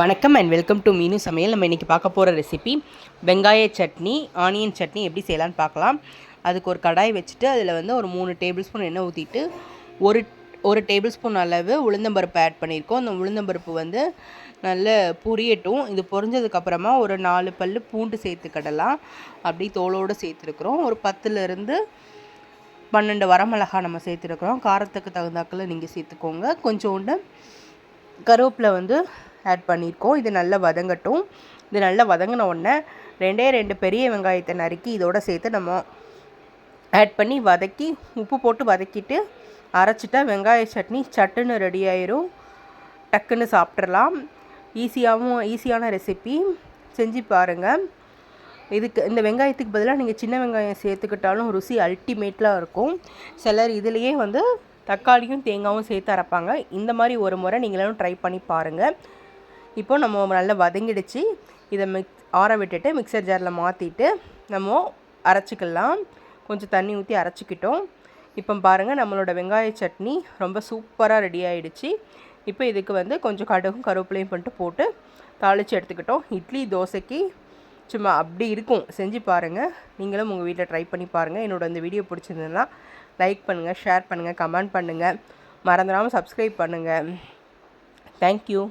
வணக்கம் and welcome to மீனு சமையல். நம்ம இன்றைக்கி பார்க்க போகிற ரெசிபி வெங்காய சட்னி ஆனியன் சட்னி எப்படி செய்யலான்னு பார்க்கலாம். அதுக்கு ஒரு கடாய் வச்சுட்டு அதில் வந்து ஒரு மூணு டேபிள் ஸ்பூன் எண்ணெய் ஊற்றிட்டு ஒரு ஒரு டேபிள் ஸ்பூன் அளவு உளுந்தம்பருப்பு ஆட் பண்ணியிருக்கோம். அந்த உளுந்தம்பருப்பு வந்து நல்ல பொரியட்டும். இது பொரிஞ்சதுக்கப்புறமா ஒரு நாலு பல் பூண்டு சேர்த்துக்கிடலாம் அப்படி தோலோடு சேர்த்துருக்குறோம். ஒரு பத்துலேருந்து பன்னெண்டு வரமிளகா நம்ம சேர்த்துருக்குறோம். காரத்துக்கு தகுந்தாக்கில் நீங்கள் சேர்த்துக்கோங்க. கொஞ்சோண்டு கருவேப்பிலை வந்து ஆட் பண்ணியிருக்கோம் இது நல்லா வதங்கட்டும். இது நல்லா வதங்கின உடனே ரெண்டே ரெண்டு பெரிய வெங்காயத்தை நறுக்கி இதோட சேர்த்து நம்ம ஆட் பண்ணி வதக்கி உப்பு போட்டு வதக்கிட்டு அரைச்சிட்டா வெங்காய சட்னி சட்டுன்னு ரெடி ஆயிரும். டக்குன்னு சாப்பிட்றலாம் ஈஸியாகவும் ஈஸியான ரெசிபி செஞ்சு பாருங்கள் இதுக்கு இந்த வெங்காயத்துக்கு பதிலாக நீங்கள் சின்ன வெங்காயம் சேர்த்துக்கிட்டாலும் ருசி அல்டிமேட்டாக இருக்கும். சிலர் இதுலேயே வந்து தக்காளியும் தேங்காயும் சேர்த்து அரைப்பாங்க. இந்த மாதிரி ஒரு முறை நீங்களும் ட்ரை பண்ணி பாருங்கள் இப்போ நம்ம நல்லா வதங்கிடுச்சு. இதை மிக் ஆற விட்டுட்டு மிக்சர் ஜாரில் மாற்றிட்டு நம்ம அரைச்சிக்கலாம். கொஞ்சம் தண்ணி ஊற்றி அரைச்சிக்கிட்டோம். இப்போ பாருங்கள் நம்மளோட வெங்காய சட்னி ரொம்ப சூப்பராக ரெடி ஆகிடுச்சு இப்போ இதுக்கு வந்து கொஞ்சம் கடுகும் கருவேப்பிலையும் பண்ணிட்டு போட்டு தாளித்து எடுத்துக்கிட்டோம். இட்லி தோசைக்கு சும்மா அப்படி இருக்கும். செஞ்சு பாருங்கள் நீங்களும் உங்கள் வீட்டில் ட்ரை பண்ணி பாருங்கள் என்னோட இந்த வீடியோ பிடிச்சிருந்ததுன்னா லைக் பண்ணுங்கள் ஷேர் பண்ணுங்கள் கமெண்ட் பண்ணுங்கள் மறந்துடாமல் சப்ஸ்கிரைப் பண்ணுங்கள் தேங்க்யூ